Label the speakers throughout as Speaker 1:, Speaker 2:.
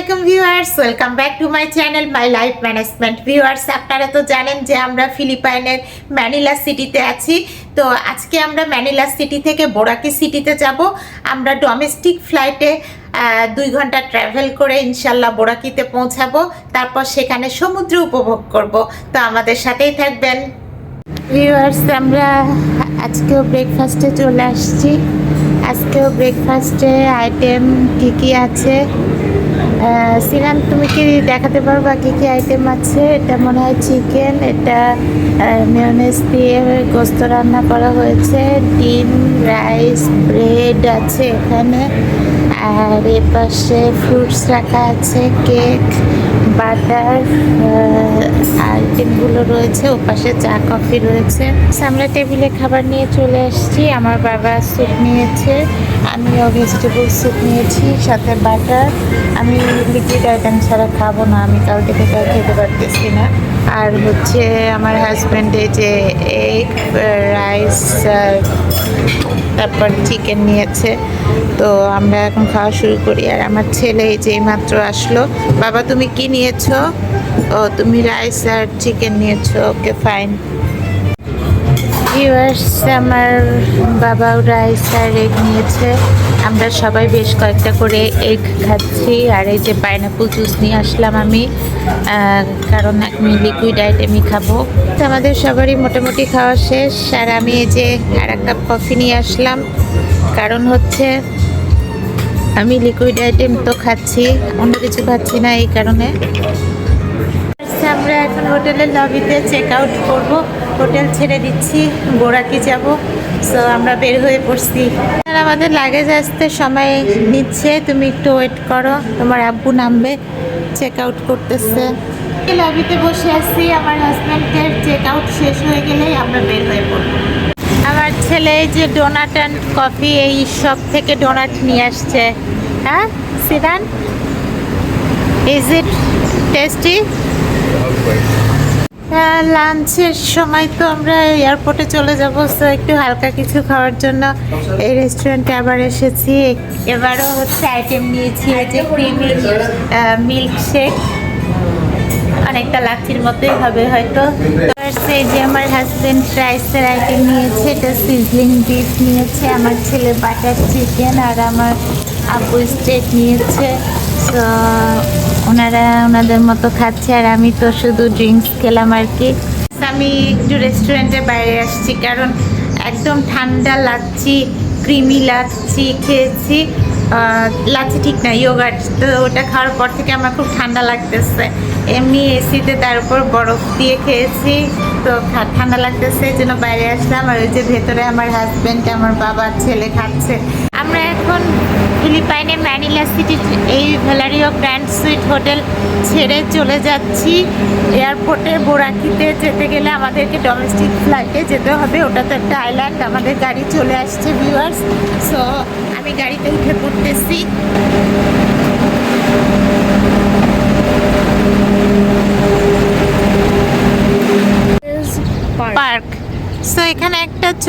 Speaker 1: আলাইকুম viewers, welcome back to my channel, my life management. Viewers, আপনারা তো জানেন যে আমরা ফিলিপাইনের ম্যানিলা সিটিতে আছি। তো আজকে আমরা ম্যানিলা সিটি থেকে বোরাকি সিটিতে যাব। আমরা ডোমেস্টিক ফ্লাইটে দুই ঘণ্টা ট্রাভেল করে ইনশাল্লাহ বোরাকিতে পৌঁছাবো। তারপর সেখানে সমুদ্র উপভোগ করব। তো আমাদের সাথেই থাকবেন। ভিউয়ার্স, আমরা আজকেও ব্রেকফাস্টে চলে আসছি। আজকেও ব্রেকফাস্টে আইটেম কি কি আছে? সিনান, তুমি কি দেখাতে পারবা কি কি আইটেম আছে? এটা মনে হয় চিকেন এটা মেয়নেজ দিয়ে গোস্ত রান্না করা হয়েছে। ডিম রাইস ব্রেড আছে এখানে। আর এ পাশে ফ্রুটস রাখা আছে কেক বাটার আইটেমগুলো রয়েছে ও পাশে চা, কফি রয়েছে। আমরা টেবিলে খাবার নিয়ে চলে আসছি। আমার বাবা স্যুপ নিয়েছে, আমিও ভেজিটেবল স্যুপ নিয়েছি, সাথে বাটার। আমি লিকুইড আইটেম ছাড়া খাব না, আমি কালকে থেকে খেতে পারতেছি না। আর হচ্ছে আমার হাজব্যান্ডে যে এগ রাইস তারপর চিকেন নিয়েছে। তো আমরা এখন খাওয়া শুরু করি। আর আমার ছেলে এই যে মাত্র আসলো। বাবা, তুমি কি নিয়েছো? ও, তুমি রাইস আর চিকেন নিয়েছো। ওকে ফাইন আমার বাবাও রাইস আর এগ নিয়েছে। আমরা সবাই বেশ কয়েকটা করে এগ খাচ্ছি। আর এই যে পাইনাপল জুস নিয়ে আসলাম আমি। কারণ আমি লিকুইড আইটেমই খাব। তো আমাদের সবারই মোটামুটি খাওয়া শেষ। আর আমি এই যে আর এক কাপ কফি নিয়ে আসলাম। কারণ হচ্ছে আমি লিকুইড আইটেম তো খাচ্ছি, অন্য কিছু খাচ্ছি না এই কারণে। আমরা এখন হোটেলের লবিতে চেক আউট করব। হোটেল ছেড়ে দিচ্ছি বোরাকি যাব। সো আমরা বের হয়ে পড়ছি। আর আমাদের লাগেজ আসতে সময় নিচ্ছে, তুমি একটু ওয়েট করো। তোমার আব্বু নামবে চেক আউট করতেছে লবিতে বসে আছি, আমার হাজব্যান্ডের চেক আউট শেষ হয়ে গেলেই আমরা বের হয়ে পড়ব। আমার ছেলে যে ডোনাট অ্যান্ড কফি এই সব থেকে ডোনাট নিয়ে আসছে। হ্যাঁ সিদান ইজ ইট টেস্টি লাঞ্চের সময় তো আমরা এয়ারপোর্টে চলে যাব তো একটু হালকা কিছু খাওয়ার জন্য এই রেস্টুরেন্টে আবার এসেছি। এবারও হচ্ছে আইটেম নিয়েছি যে ক্রিমি মিল্ক শেক অনেকটা লাচির মতোই হবে হয়তো। এই যে আমার হাজব্যান্ড রাইসের আইটেম নিয়েছে, এটা সিজলিং বিফ নিয়েছে, আমার ছেলে বাটার চিকেন আর আমার আপু স্টেক নিয়েছে। তো ওনারা ওনাদের মতো খাচ্ছে আর আমি তো শুধু ড্রিঙ্কস খেলাম আর কি। আমি একটু রেস্টুরেন্টের বাইরে আসছি কারণ একদম ঠান্ডা লাচ্ছি ক্রিমি লাচ্ছি খেয়েছি। লাচ্ছি ঠিক না ইয়োগার্ট তো ওটা খাওয়ার পর থেকে আমার খুব ঠান্ডা লাগতেছে। এমনি এসিতে তার উপর বরফ দিয়ে খেয়েছি, তো ঠান্ডা লাগতেছে, এই জন্য বাইরে আসলাম। আর ওই যে ভেতরে আমার হাজব্যান্ড আমার বাবা, ছেলে খাচ্ছে। আমরা এখন ফিলিপাইনে ম্যানিলা সিটি এই ভ্যালারিও গ্র্যান্ড সুইট হোটেল ছেড়ে চলে যাচ্ছি। এয়ারপোর্টে বোরাকিতে যেতে গেলে আমাদেরকে ডোমেস্টিক ফ্লাইটে যেতে হবে। ওটা তো একটা আইল্যান্ড আমাদের গাড়ি চলে আসছে ভিউয়ার্স সো আমি গাড়িতে উঠে পড়তেছি।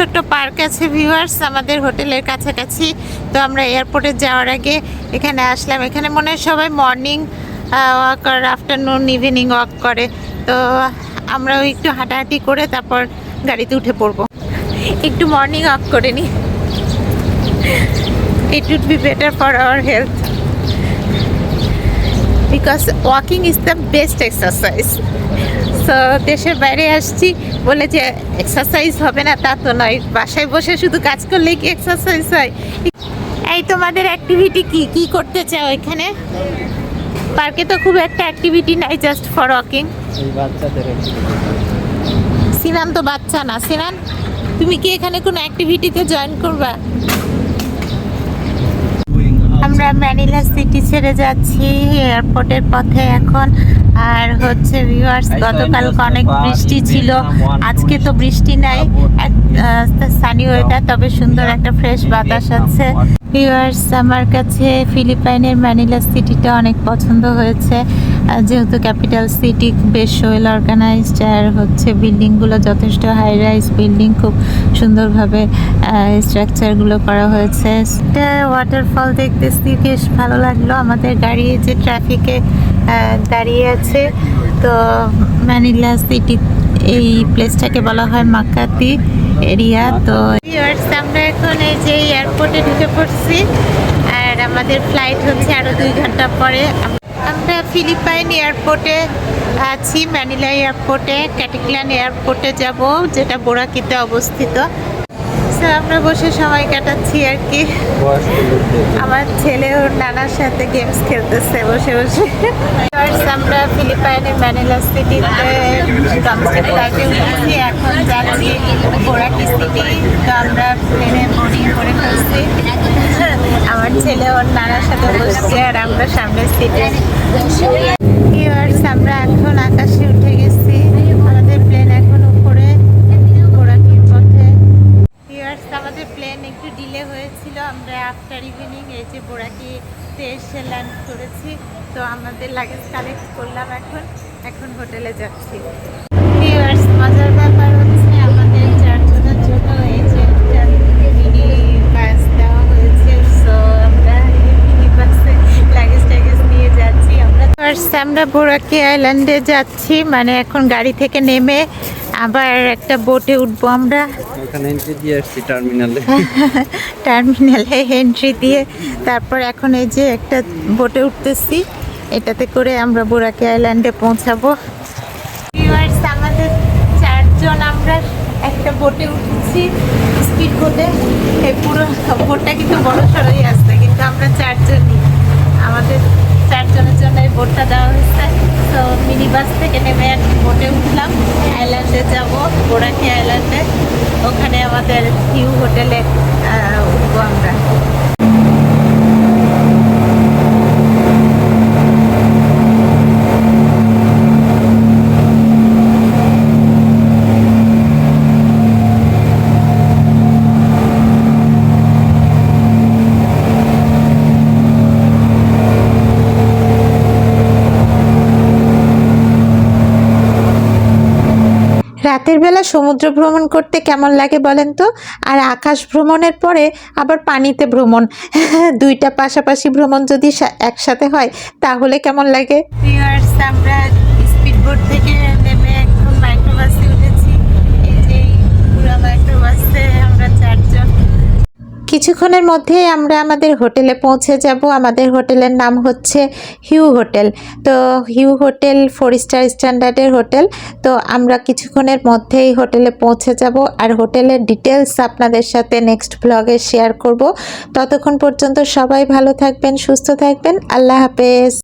Speaker 1: ছোট্ট পার্ক আছে ভিউয়ার্স আমাদের হোটেলের কাছাকাছি। তো আমরা এয়ারপোর্টে যাওয়ার আগে এখানে আসলাম। এখানে মনে হয় সবাই মর্নিং ওয়াক আর আফটারনুন ইভিনিং ওয়াক করে। তো আমরা ওই একটু হাঁটাহাঁটি করে তারপর গাড়িতে উঠে পড়ব। একটু মর্নিং ওয়াক করে নিই it would be better for our health because walking is the best exercise তো দেশের বাইরে আসছি বলে যে এক্সারসাইজ হবে না তা তো নয়। বাসায় বসে শুধু কাজ করলেই কি এক্সারসাইজ হয়? এই তোমাদের অ্যাক্টিভিটি কি? কি করতে চাও এখানে? পার্কে তো খুব একটা অ্যাক্টিভিটি নাই জাস্ট ফর ওয়াকিং সিনান তো বাচ্চা না। সিনান তুমি কি এখানে কোনো অ্যাক্টিভিটিতে জয়েন করবা? আমরা ম্যানিলা সিটি ছেড়ে যাচ্ছি এয়ারপোর্টের পথে এখন। আর হচ্ছে ভিউয়ার্স গতকাল অনেক বৃষ্টি ছিল। আজকে তো বৃষ্টি নাই। সানি ওয়েদার তবে সুন্দর একটা ফ্রেশ বাতাস আছে। ভিউয়ার্স আমার কাছে ফিলিপাইনের ম্যানিলা সিটিটা অনেক পছন্দ হয়েছে। যেহেতু ক্যাপিটাল সিটি বেশ ওয়েল অর্গানাইজড, আর হচ্ছে বিল্ডিংগুলো যথেষ্ট হাই রাইজ বিল্ডিং খুব সুন্দরভাবে স্ট্রাকচারগুলো করা হয়েছে। এটা ওয়াটারফল দেখতেছি, বেশ ভালো লাগল। আমাদের গাড়ি যে ট্রাফিকে দাঁড়িয়ে আছে, তো ম্যানিলা সিটি, এই প্লেসটাকে বলা হয় মাকাতি এরিয়া তো আমরা এখন এই যে এয়ারপোর্টে ঢুকে পড়ছি আর আমাদের ফ্লাইট হচ্ছে আরও দুই ঘণ্টা পরে। আমরা ফিলিপাইন এয়ারপোর্টে আছি ম্যানিলা এয়ারপোর্টে ক্যাটিক্লান এয়ারপোর্টে যাব যেটা বোরাকিতে অবস্থিত। আমরা বসে সময় কাটাচ্ছি আর কি। আমার ছেলে ওর নানার সাথে গেমস খেলতেছে বসে বসে। First, আমরা ফিলিপাইনের ম্যানিলা সিটিতে ডোমেস্টিক ফ্লাইটে উঠেছি। এখন যাচ্ছি বোরাকি সিটি। তো আমরা প্লেনে বোর্ডিং করে ফেলছি। আমার ছেলে ওর নানার সাথে বসছে আর আমরা সামনের সিটে। ইয়ার্স আমরা এখন আকাশে উঠে গেছি আমাদের প্লেন এখন উপরে বোরাকির পথে ভিউয়ার্স আমাদের প্লেন একটু ডিলে হয়েছিল আমরা আফটার ইভিনিং এই যে বোরাকিতে এসে ল্যান্ড করেছি, তো আমাদের লাগেজ কালেক্ট করলাম এখন। এখন হোটেলে যাচ্ছি ভিউয়ার্স মজার ব্যাপার হচ্ছে আমাদের চারজনের জন্য এই যে একটা মিনি বাস দেওয়া হয়েছে সো আমরা মিনি বাসে লাগেজ ট্যাগেজ নিয়ে যাচ্ছি আমরা ফার্স্ট আমরা বোরাকি আইল্যান্ডে যাচ্ছি মানে এখন গাড়ি থেকে নেমে আবার একটা বোটে উঠবো আমরা।
Speaker 2: টার্মিনালে
Speaker 1: টার্মিনালে এন্ট্রি দিয়ে তারপর এখন এই যে একটা বোটে উঠতেছি এটাতে করে আমরা বুড়াকি আইল্যান্ডে পৌঁছাবো। ভিউয়ার্স আমাদের চারজন আমরা একটা বোটে উঠেছি স্পিড বোটে এই পুরো বোটটা কিন্তু বড় সড়ই আসছে কিন্তু আমরা চারজনই। আমাদের চারজনের জন্য এই বোটটা দেওয়া হয়েছে তো মিনি বাস থেকে নেমে আর কি বোটে উঠলাম। আইল্যান্ডে যাব বোরাকি আইল্যান্ডে ওখানে আমাদের হিউ হোটেলে উঠবো আমরা। রাতের বেলা সমুদ্র ভ্রমণ করতে কেমন লাগে বলেন তো? আর আকাশ ভ্রমণের পরে আবার পানিতে ভ্রমণ। দুইটা পাশাপাশি ভ্রমণ যদি একসাথে হয়, তাহলে কেমন লাগে? আমরা স্পিড থেকে নেমে একদম মাইক্রোবাসে উঠেছি। এই যে পুরো কিছুক্ষণের মধ্যে আমরা আমাদের হোটেলে পৌঁছে যাব। আমাদের হোটেলের নাম হচ্ছে হিউ হোটেল। তো হিউ হোটেল ফোর স্টার স্ট্যান্ডার্ডের হোটেল। তো আমরা কিছুক্ষণের মধ্যেই হোটেলে পৌঁছে যাব। আর হোটেলের ডিটেলস আপনাদের সাথে নেক্সট ব্লগে শেয়ার করব। ততক্ষণ পর্যন্ত সবাই ভালো থাকবেন, সুস্থ থাকবেন। আল্লাহ হাফেজ।